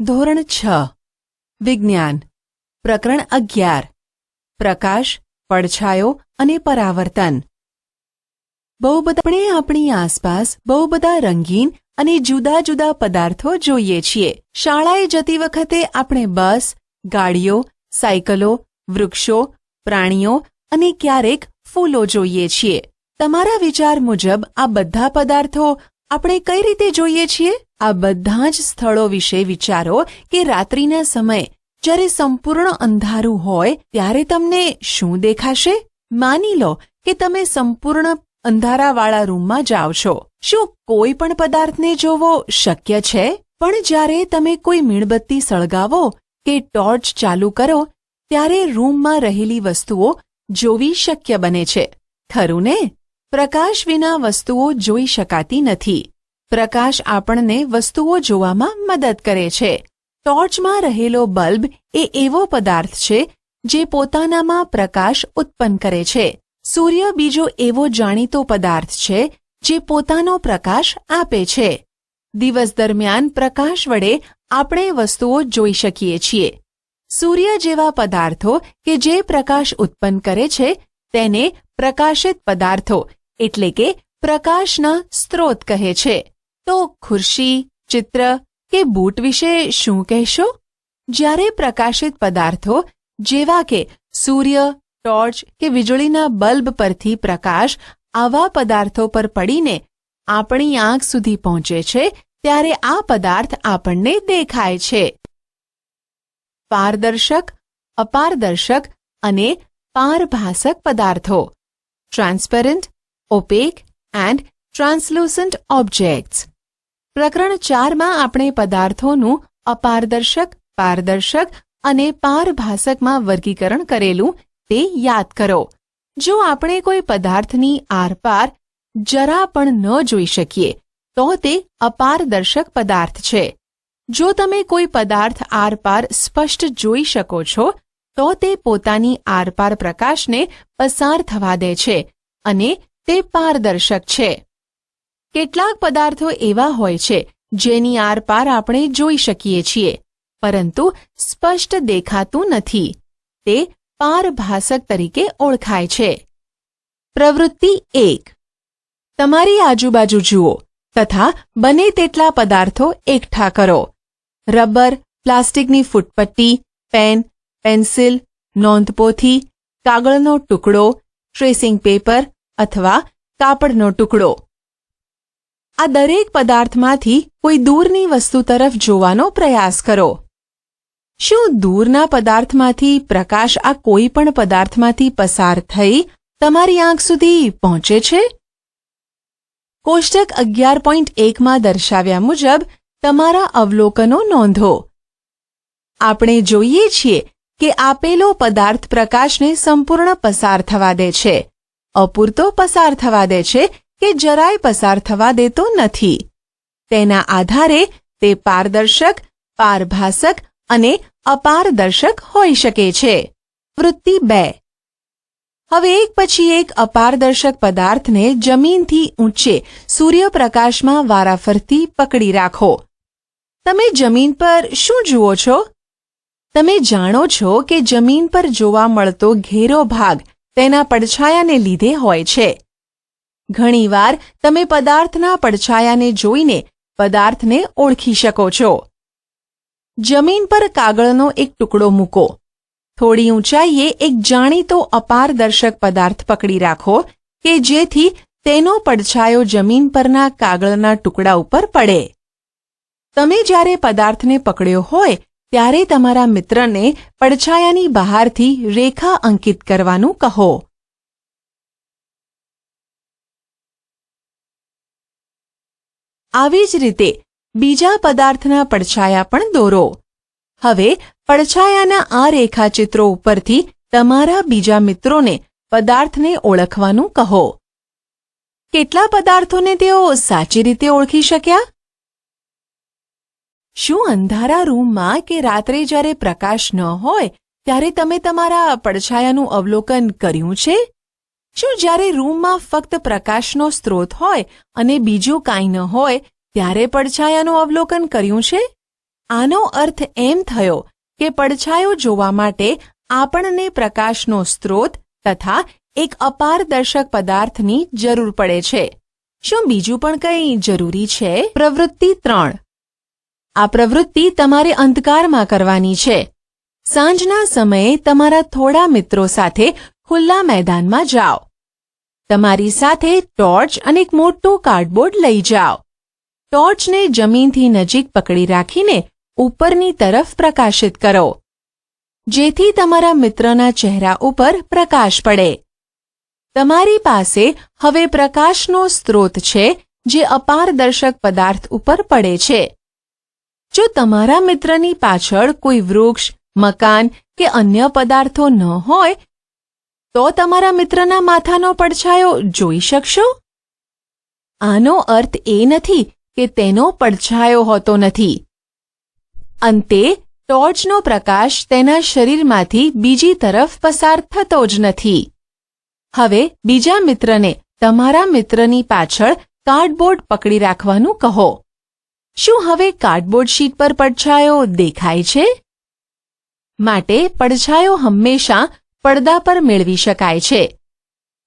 ધોરણ છ. વિજ્ઞાન. પ્રકરણ અગિયાર. પ્રકાશ, પડછાયો અને પરાવર્તન. બહુ આપણે આપણી આસપાસ બહુ બધા રંગીન અને જુદા જુદા પદાર્થો જોઈએ છીએ. શાળાએ જતી વખતે આપણે બસ, ગાડીઓ, સાયકલો, વૃક્ષો, પ્રાણીઓ અને ક્યારેક ફૂલો જોઈએ છીએ. તમારા વિચાર મુજબ આ બધા પદાર્થો આપણે કઈ રીતે જોઈએ છીએ? આ બધા જ સ્થળો વિશે વિચારો કે રાત્રિના સમયે જ્યારે સંપૂર્ણ અંધારું હોય ત્યારે તમને શું દેખાશે? માની લો કે તમે સંપૂર્ણ અંધારાવાળા રૂમમાં જાઓ છો. શું કોઈ પણ પદાર્થને જોવો શક્ય છે? પણ જ્યારે તમે કોઈ મીણબત્તી સળગાવો કે ટોર્ચ ચાલુ કરો, ત્યારે રૂમમાં રહેલી વસ્તુઓ જોવી શક્ય બને છે. ખરું ને? પ્રકાશ વિના વસ્તુઓ જોઈ શકાતી નથી. પ્રકાશ આપણને વસ્તુઓ જોવામાં મદદ કરે છે. ટોર્ચમાં રહેલો બલ્બ એ એવો પદાર્થ છે જે પોતાનામાં પ્રકાશ ઉત્પન્ન કરે છે. સૂર્ય બીજો એવો જાણીતો પદાર્થ છે જે પોતાનો પ્રકાશ આપે છે. દિવસ દરમિયાન પ્રકાશ વડે આપણે વસ્તુઓ જોઈ શકીએ છીએ. સૂર્ય જેવા પદાર્થો કે જે પ્રકાશ ઉત્પન્ન કરે છે તેને પ્રકાશિત પદાર્થો એટલે કે પ્રકાશના સ્ત્રોત કહે છે. તો ખુરશી, ચિત્ર કે બૂટ વિશે શું કહેશો? જ્યારે પ્રકાશિત પદાર્થો, જેવા કે સૂર્ય, ટોર્ચ કે વીજળીના બલ્બ પરથી પ્રકાશ આવા પદાર્થો પર પડીને આપણી આંખ સુધી પહોંચે છે, ત્યારે આ પદાર્થ આપણને દેખાય છે. પારદર્શક, અપારદર્શક અને પારભાસક પદાર્થો. Transparent opaque and translucent objects પ્રકરણ ચારમાં આપણે પદાર્થોનું અપારદર્શક, પારદર્શક અને પારભાસકમાં વર્ગીકરણ કરેલું તે યાદ કરો. જો આપણે કોઈ પદાર્થની આરપાર જરા પણ ન જોઈ શકીએ, તો તે અપારદર્શક પદાર્થ છે. જો તમે કોઈ પદાર્થ આરપાર સ્પષ્ટ જોઈ શકો છો, તો તે પોતાની આરપાર પ્રકાશને પસાર થવા દે છે અને તે પારદર્શક છે. કેટલાક પદાર્થો એવા હોય છે, જેની આરપાર આપણે જોઈ શકીએ છીએ, પરંતુ સ્પષ્ટ દેખાતું નથી. તે પારભાસક તરીકે ઓળખાય છે. પ્રવૃત્તિ એક. તમારી આજુબાજુ જુઓ, તથા બને તેટલા પદાર્થો એકઠા કરો. રબર, પ્લાસ્ટિકની ફૂટપટ્ટી, પેન, પેન્સિલ, નોંધપોથી, કાગળનો ટુકડો, ટ્રેસિંગ પેપર, અથવા કાપડનો ટુકડો. આ દરેક પદાર્થમાંથી કોઈ દૂરની વસ્તુ તરફ જોવાનો પ્રયાસ કરો. શું દૂરના પદાર્થમાંથી પ્રકાશ આ કોઈ પણ પદાર્થમાંથી પસાર થઈ તમારી આંખ સુધી પહોંચે છે? કોષ્ટક અગિયાર પોઈન્ટ એકમાં દર્શાવ્યા મુજબ તમારા અવલોકનો નોંધો. આપણે જોઈએ છીએ કે આપેલો પદાર્થ પ્રકાશને સંપૂર્ણ પસાર થવા દે છે. અપૂરતો પસાર થવા દે છે કે જરાય પસાર થવા દેતો નથી. તેના આધારે તે પારદર્શક, પારભાસક અને અપારદર્શક હોઈ શકે છે. વૃત્તિ બે. હવે એક પછી એક અપારદર્શક પદાર્થને જમીનથી ઊંચે સૂર્યપ્રકાશમાં વારાફરતી પકડી રાખો. તમે જમીન પર શું જુઓ છો? તમે જાણો છો કે જમીન પર જોવા મળતો ઘેરો ભાગ તેના પડછાયાને લીધે હોય છે. ઘણીવાર તમે પદાર્થના પડછાયાને જોઈને પદાર્થને ઓળખી શકો છો. જમીન પર કાગળનો એક ટુકડો મૂકો. થોડી ઊંચાઈએ એક જાણીતો અપારદર્શક પદાર્થ પકડી રાખો કે જેથી તેનો પડછાયો જમીન પરના કાગળના ટુકડા ઉપર પડે. તમે જ્યારે પદાર્થને પકડ્યો હોય, ત્યારે તમારા મિત્રને પડછાયાની બહારથી રેખા અંકિત કરવાનું કહો. આવી જ રીતે બીજા પદાર્થના પડછાયા પણ દોરો. હવે પડછાયાના આ રેખાચિત્રો ઉપરથી તમારા બીજા મિત્રોને પદાર્થને ઓળખવાનું કહો. કેટલા પદાર્થોને તેઓ સાચી રીતે ઓળખી શક્યા? શું અંધારા રૂમમાં કે રાત્રે જ્યારે પ્રકાશ ન હોય, ત્યારે તમે તમારા પડછાયાનું અવલોકન કર્યું છે? શું જ્યારે રૂમમાં ફક્ત પ્રકાશનો સ્ત્રોત હોય અને બીજું કાંઈ ન હોય, ત્યારે પડછાયાનું અવલોકન કર્યું છે? આનો અર્થ એમ થયો કે પડછાયો જોવા માટે આપણને પ્રકાશનો સ્ત્રોત તથા એક અપારદર્શક પદાર્થની જરૂર પડે છે. શું બીજું પણ કંઈ જરૂરી છે? પ્રવૃત્તિ ત્રણ. આ પ્રવૃત્તિ તમારે અંધકારમાં કરવાની છે. સાંજના સમયે તમારા થોડા મિત્રો સાથે ખુલ્લા મેદાનમાં જાઓ. તમારી સાથે ટોર્ચ અને એક મોટું કાર્ડબોર્ડ લઈ જાઓ. ટોર્ચને જમીનથી નજીક પકડી રાખીને ઉપરની તરફ પ્રકાશિત કરો. જેથી તમારા મિત્રના ચહેરા ઉપર પ્રકાશ પડે. તમારી પાસે હવે પ્રકાશનો સ્ત્રોત છે, જે અપારદર્શક પદાર્થ ઉપર પડે છે. જો તમારા મિત્રની પાછળ કોઈ વૃક્ષ, મકાન કે અન્ય પદાર્થો ન હોય તો તમારા મિત્રના માથાનો પડછાયો જોઈ શકશો? આનો અર્થ એ નથી કે તેનો પડછાયો હોતો નથી. અંતે, ટોર્ચનો પ્રકાશ તેના શરીરમાંથી બીજી તરફ પસાર થતો જ નથી. હવે, બીજા મિત્રને તમારા મિત્રની પાછળ કાર્ડબોર્ડ પકડી રાખવાનું કહો. શું હવે કાર્ડબોર્ડ શીટ પર પડછાયો દેખાય છે? માટે, પડછાયો હંમેશા પડદા પર મેળવી શકાય છે.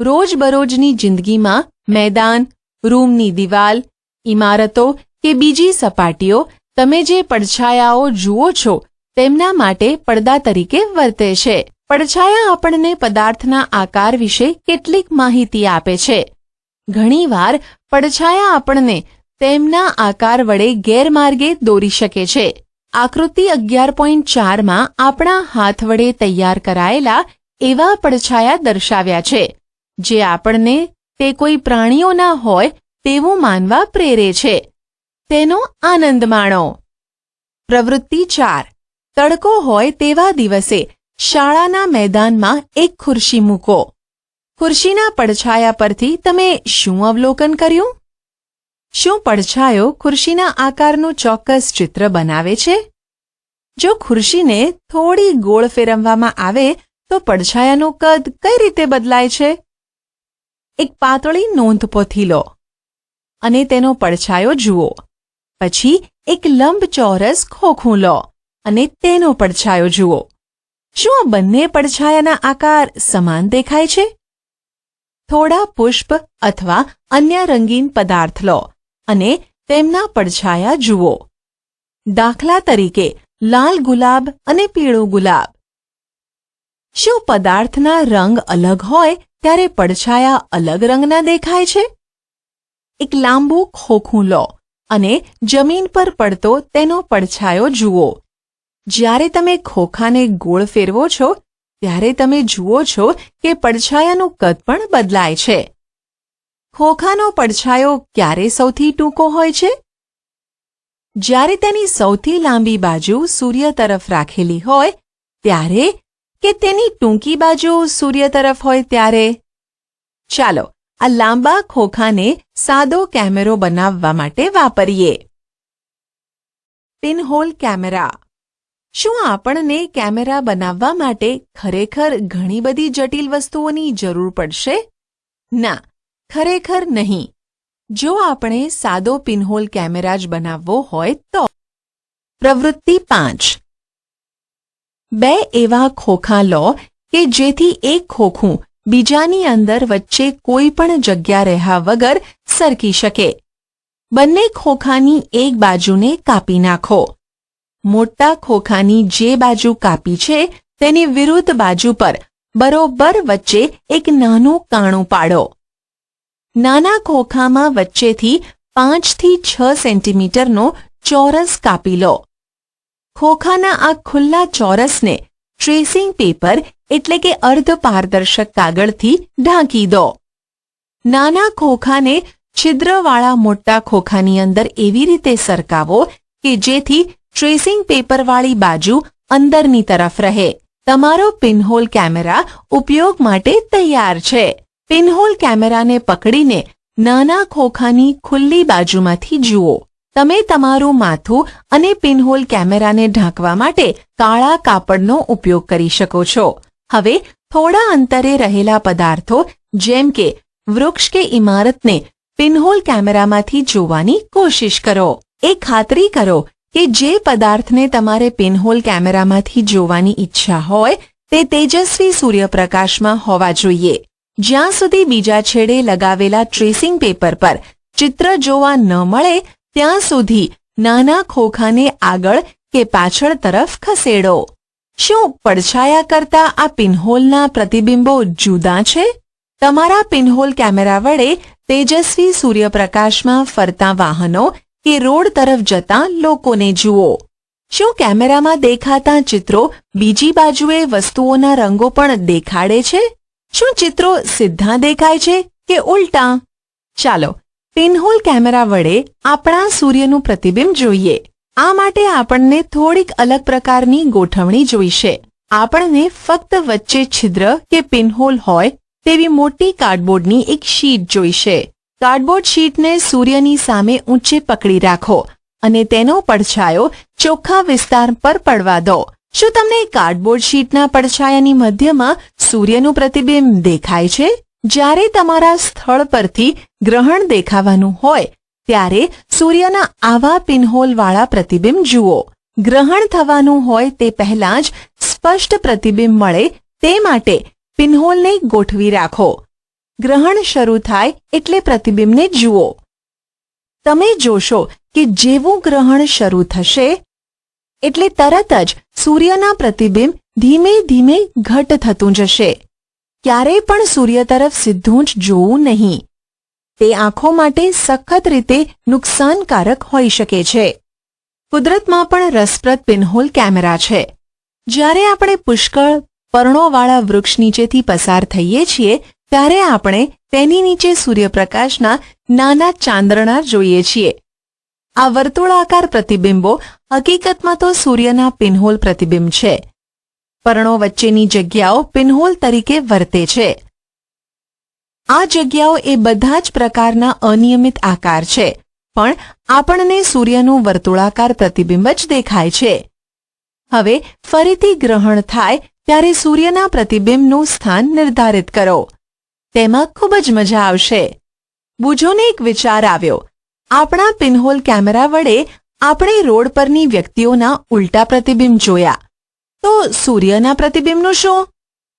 રોજબરોજની જિંદગીમાં મેદાન, રૂમની દિવાલ, ઇમારતો કે બીજી સપાટીઓ તમે જે પડછાયાઓ જુઓ છો, તેમના માટે પડદા તરીકે વર્તે છે. પડછાયા આપણને પદાર્થના આકાર વિશે કેટલીક માહિતી આપે છે. ઘણીવાર પડછાયા આપણને તેમના આકાર વડે ગેરમાર્ગે દોરી શકે છે. આકૃતિ અગિયાર પોઈન્ટ ચારમાં આપણા હાથ વડે તૈયાર કરાયેલા એવા પડછાયા દર્શાવ્યા છે, જે આપણને તે કોઈ પ્રાણીઓના હોય તેવું માનવા પ્રેરે છે. તેનો આનંદ માણો. પ્રવૃત્તિ ચાર. તડકો હોય તેવા દિવસે શાળાના મેદાનમાં એક ખુરશી મૂકો. ખુરશીના પડછાયા પરથી તમે શું અવલોકન કર્યું? શું પડછાયો ખુરશીના આકારનું ચોક્કસ ચિત્ર બનાવે છે? જો ખુરશીને થોડી ગોળ ફેરવવામાં આવે તો પડછાયાનું કદ કઈ રીતે બદલાય છે? એક પાતળી નોંધપોથી લો અને તેનો પડછાયો જુઓ. પછી એક લંબચોરસ ખોખું લો અને તેનો પડછાયો જુઓ. શું આ બંને પડછાયાના આકાર સમાન દેખાય છે? થોડા પુષ્પ અથવા અન્ય રંગીન પદાર્થ લો અને તેમના પડછાયા જુઓ. દાખલા તરીકે, લાલ ગુલાબ અને પીળો ગુલાબ. શું પદાર્થના રંગ અલગ હોય ત્યારે પડછાયા અલગ રંગના દેખાય છે? એક લાંબુ ખોખું લો અને જમીન પર પડતો તેનો પડછાયો જુઓ. જ્યારે તમે ખોખાને ગોળ ફેરવો છો, ત્યારે તમે જુઓ છો કે પડછાયાનું કદ પણ બદલાય છે. ખોખાનો પડછાયો ક્યારે સૌથી ટૂંકો હોય છે? જ્યારે તેની સૌથી લાંબી બાજુ સૂર્ય તરફ રાખેલી હોય, ત્યારે કે તેની ટૂંકી બાજુ સૂર્ય તરફ હોય ત્યારે? ચાલો, આ લાંબા ખોખાને સાદો કેમેરો બનાવવા માટે વાપરીએ. પિનહોલ કેમેરા શું આપણને કેમેરા બનાવવા માટે ખરેખર ઘણી બધી જટિલ વસ્તુઓની જરૂર પડશે? ના, ખરેખર નહીં. જો આપણે સાદો પિનહોલ કેમેરા જ બનાવવો હોય તો. પ્રવૃત્તિ પાંચ. બે એવા ખોખા લો કે જેથી એક ખોખું બીજાની અંદર વચ્ચે કોઈ પણ જગ્યા રહ્યા વગર સરકી શકે. બંને ખોખાની એક બાજુને કાપી નાખો. મોટા ખોખાની જે બાજુ કાપી છે તેની વિરુદ્ધ બાજુ પર બરોબર વચ્ચે એક નાનું કાણું પાડો. નાના ખોખામાં વચ્ચેથી પાંચથી છ સેન્ટીમીટરનો ચોરસ કાપી લો. ખોખાના આ ખુલ્લા ચોરસને ટ્રેસિંગ પેપર એટલે કે અર્ધ પારદર્શક કાગળથી ઢાંકી દો. નાના ખોખાને છિદ્રવાળા મોટા ખોખાની અંદર એવી રીતે સરકાવો કે જેથી ટ્રેસિંગ પેપરવાળી બાજુ અંદરની તરફ રહે. તમારો પિનહોલ કેમેરા ઉપયોગ માટે તૈયાર છે. પિનહોલ કેમેરાને પકડીને નાના ખોખાની ખુલ્લી બાજુમાંથી જુઓ. તમે તમારું માથું અને પિનહોલ કેમેરાને ઢાંકવા માટે કાળા કાપડનો ઉપયોગ કરી શકો છો. હવે થોડા અંતરે રહેલા પદાર્થો, જેમ કે વૃક્ષ કે ઇમારતને પિનહોલ કેમેરામાંથી જોવાની કોશિશ કરો. એ ખાતરી કરો કે જે પદાર્થને તમારે પિનહોલ કેમેરામાંથી જોવાની ઈચ્છા હોય, તે તેજસ્વી સૂર્યપ્રકાશમાં હોવા જોઈએ. જ્યાં સુધી બીજા છેડે લગાવેલા ટ્રેસિંગ પેપર પર ચિત્ર જોવા ન મળે ત્યાં સુધી નાના ખોખાને આગળ કે પાછળ તરફ ખસેડો. શું પડછાયા કરતા આ પિનહોલના પ્રતિબિંબો જુદા છે? તમારા પિનહોલ કેમેરા વડે તેજસ્વી સૂર્યપ્રકાશમાં ફરતા વાહનો કે રોડ તરફ જતા લોકોને જુઓ. શું કેમેરામાં દેખાતા ચિત્રો બીજી બાજુએ વસ્તુઓના રંગો પણ દેખાડે છે? શું ચિત્રો સીધા દેખાય છે કે ઉલટા? ચાલો પિનહોલ કેમેરા વડે આપણા સૂર્યનું પ્રતિબિંબ જોઈએ. આ માટે આપણને થોડીક અલગ પ્રકારની ગોઠવણી જોઈશે. આપણને ફક્ત વચ્ચે છિદ્ર કે પિનહોલ હોય તેવી મોટી કાર્ડબોર્ડની એક શીટ જોઈશે. કાર્ડબોર્ડ શીટને સૂર્યની સામે ઊંચે પકડી રાખો અને તેનો પડછાયો ચોખ્ખા વિસ્તાર પર પડવા દો. શું તમને કાર્ડબોર્ડ શીટના પડછાયાની મધ્યમાં સૂર્યનું પ્રતિબિંબ દેખાય છે? જ્યારે તમારા સ્થળ પરથી ગ્રહણ દેખાવાનું હોય, ત્યારે સૂર્યના આવા પિનહોલવાળા પ્રતિબિંબ જુઓ. ગ્રહણ થવાનું હોય તે પહેલા જ સ્પષ્ટ પ્રતિબિંબ મળે તે માટે પિનહોલને ગોઠવી રાખો. ગ્રહણ શરૂ થાય એટલે પ્રતિબિંબને જુઓ. તમે જોશો કે જેવું ગ્રહણ શરૂ થશે, એટલે તરત જ સૂર્યના પ્રતિબિંબ ધીમે ધીમે ઘટ થતું જશે. ક્યારેય પણ સૂર્ય તરફ સીધું જ જોવું નહીં. તે આંખો માટે સખત રીતે નુકસાનકારક હોઈ શકે છે. કુદરતમાં પણ રસપ્રદ પિનહોલ કેમેરા છે. જ્યારે આપણે પુષ્કળ પર્ણોવાળા વૃક્ષ નીચેથી પસાર થઈએ છીએ, ત્યારે આપણે તેની નીચે સૂર્યપ્રકાશના નાના ચાંદ્રણા જોઈએ છીએ. આ વર્તુળાકાર પ્રતિબિંબો હકીકતમાં તો સૂર્યના પિનહોલ પ્રતિબિંબ છે. પર્ણો વચ્ચેની જગ્યાઓ પિનહોલ તરીકે વર્તે છે. આ જગ્યાઓ એ બધા જ પ્રકારના અનિયમિત આકાર છે, પણ આપણને સૂર્યનું વર્તુળાકાર પ્રતિબિંબ જ દેખાય છે. હવે ફરીથી ગ્રહણ થાય ત્યારે સૂર્યના પ્રતિબિંબનું સ્થાન નિર્ધારિત કરો. તેમાં ખૂબ જ મજા આવશે. બુજોને એક વિચાર આવ્યો. આપણા પિનહોલ કેમેરા વડે આપણે રોડ પરની વ્યક્તિઓના ઉલટા પ્રતિબિંબ જોયા. તો સૂર્યના પ્રતિબિંબનું શું?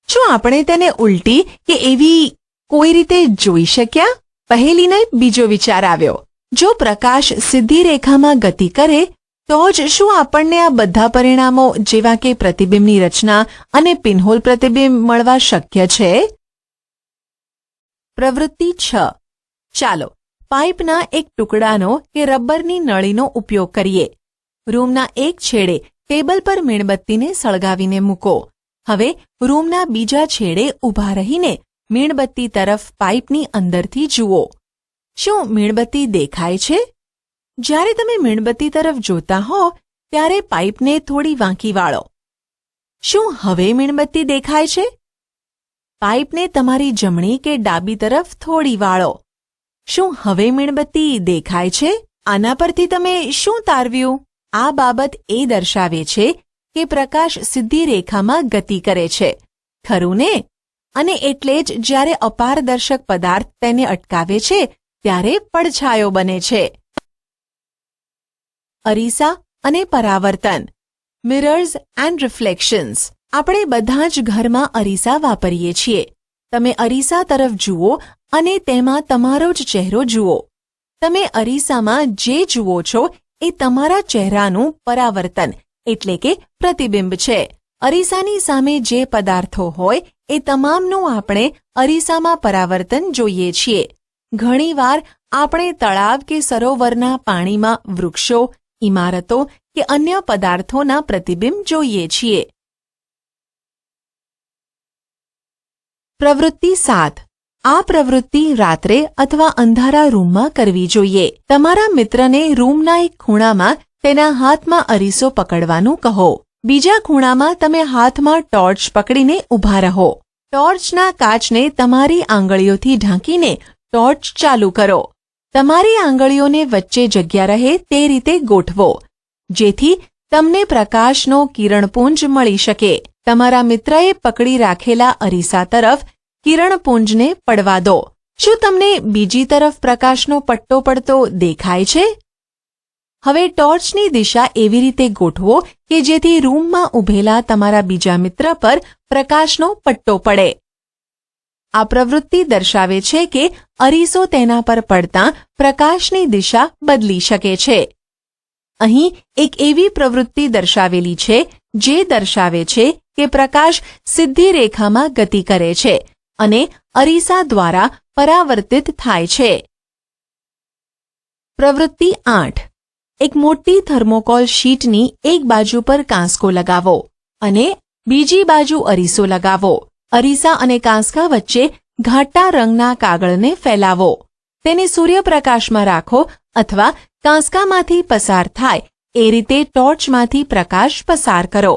શું આપણે તેને ઉલટી કે એવી કોઈ રીતે જોઈ શક્યા? પહેલીને બીજો વિચાર આવ્યો. જો પ્રકાશ સીધી રેખામાં ગતિ કરે, તો જ શું આપણને આ બધા પરિણામો જેવા કે પ્રતિબિંબની રચના અને પિનહોલ પ્રતિબિંબ મળવા શક્ય છે? પ્રવૃત્તિ છ. ચાલો, પાઇપના એક ટુકડાનો કે રબરની નળીનો ઉપયોગ કરીએ. રૂમના એક છેડે ટેબલ પર મીણબત્તીને સળગાવીને મૂકો. હવે રૂમના બીજા છેડે ઊભા રહીને મીણબત્તી તરફ પાઇપની અંદરથી જુઓ. શું મીણબત્તી દેખાય છે? જ્યારે તમે મીણબત્તી તરફ જોતા હો, ત્યારે પાઇપને થોડી વાંકી વાળો. શું હવે મીણબત્તી દેખાય છે? પાઇપને તમારી જમણી કે ડાબી તરફ થોડી વાળો. શું હવે મીણબત્તી દેખાય છે? આના પરથી તમે શું તારવ્યું? આ બાબત એ દર્શાવે છે કે પ્રકાશ સીધી રેખામાં ગતિ કરે છે. ખરું ને અને એટલે જ જ્યારે અપારદર્શક પદાર્થ તેને અટકાવે છે, ત્યારે પડછાયો બને છે. અરીસા અને પરાવર્તન. મિરર્સ એન્ડ રિફ્લેક્શન્સ આપણે બધા જ ઘરમાં અરીસા વાપરીએ છીએ. તમે અરીસા તરફ જુઓ અને તેમાં તમારો જ ચહેરો જુઓ. તમે અરીસામાં જે જુઓ છો એ તમારા ચહેરાનું પરાવર્તન એટલે કે પ્રતિબિંબ છે. અરીસાની સામે જે પદાર્થો હોય એ તમામનું આપણે અરીસામાં પરાવર્તન જોઈએ છીએ. ઘણીવાર આપણે તળાવ કે સરોવરના પાણીમાં વૃક્ષો, ઇમારતો કે અન્ય પદાર્થોના પ્રતિબિંબ જોઈએ છીએ. પ્રવૃત્તિ સાત. આ પ્રવૃત્તિ રાત્રે અથવા અંધારા રૂમમાં કરવી જોઈએ. તમારા મિત્રને રૂમના એક ખૂણામાં તેના હાથમાં અરીસો પકડવાનું કહો. બીજા ખૂણામાં તમે હાથમાં ટોર્ચ પકડીને ઊભા રહો. ટોર્ચના કાચને તમારી આંગળીઓથી ઢાંકીને ટોર્ચ ચાલુ કરો. તમારી આંગળીઓને વચ્ચે જગ્યા રહે તે રીતે ગોઠવો, જેથી તમને પ્રકાશનો કિરણપુંજ મળી શકે. તમારા મિત્રએ પકડી રાખેલા અરીસા તરફ કિરણપુંજને પડવા દો. શું તમને બીજી તરફ પ્રકાશનો પટ્ટો પડતો દેખાય છે? હવે ટોર્ચની દિશા એવી રીતે ગોઠવો કે જેથી રૂમમાં ઊભેલા તમારા બીજા મિત્ર પર પ્રકાશનો પટ્ટો પડે. આ પ્રવૃત્તિ દર્શાવે છે કે અરીસો તેના પર પડતા પ્રકાશની દિશા બદલી શકે છે. અહીં એક એવી પ્રવૃત્તિ દર્શાવેલી છે જે દર્શાવે છે કે પ્રકાશ સીધી રેખામાં ગતિ કરે છે. અને અરીસા દ્વારા પરાવર્તિત થાય છે. પ્રવૃત્તિ આઠ. એક મોટી થર્મોકોલ શીટની એક બાજુ પર કાંસકો લગાવો અને બીજી બાજુ અરીસો લગાવો. અરીસા અને કાંસકા વચ્ચે ઘાટા રંગના કાગળને ફેલાવો. તેને સૂર્યપ્રકાશમાં રાખો અથવા કાંસકામાંથી પસાર થાય. એ રીતે ટોર્ચમાંથી પ્રકાશ પસાર કરો.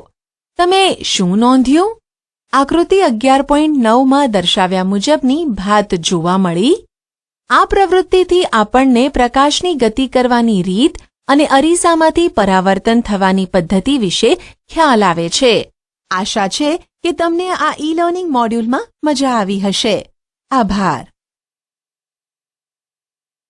તમે શું નોંધ્યું? આકૃતિ અગિયાર પોઈન્ટ નવમાં દર્શાવ્યા મુજબની ભાત જોવા મળી. આ પ્રવૃત્તિથી આપણને પ્રકાશની ગતિ કરવાની રીત અને અરીસામાંથી પરાવર્તન થવાની પદ્ધતિ વિશે ખ્યાલ આવે છે. આશા છે કે તમને આ ઈ લર્નિંગ મોડ્યુલમાં મજા આવી હશે. આભાર.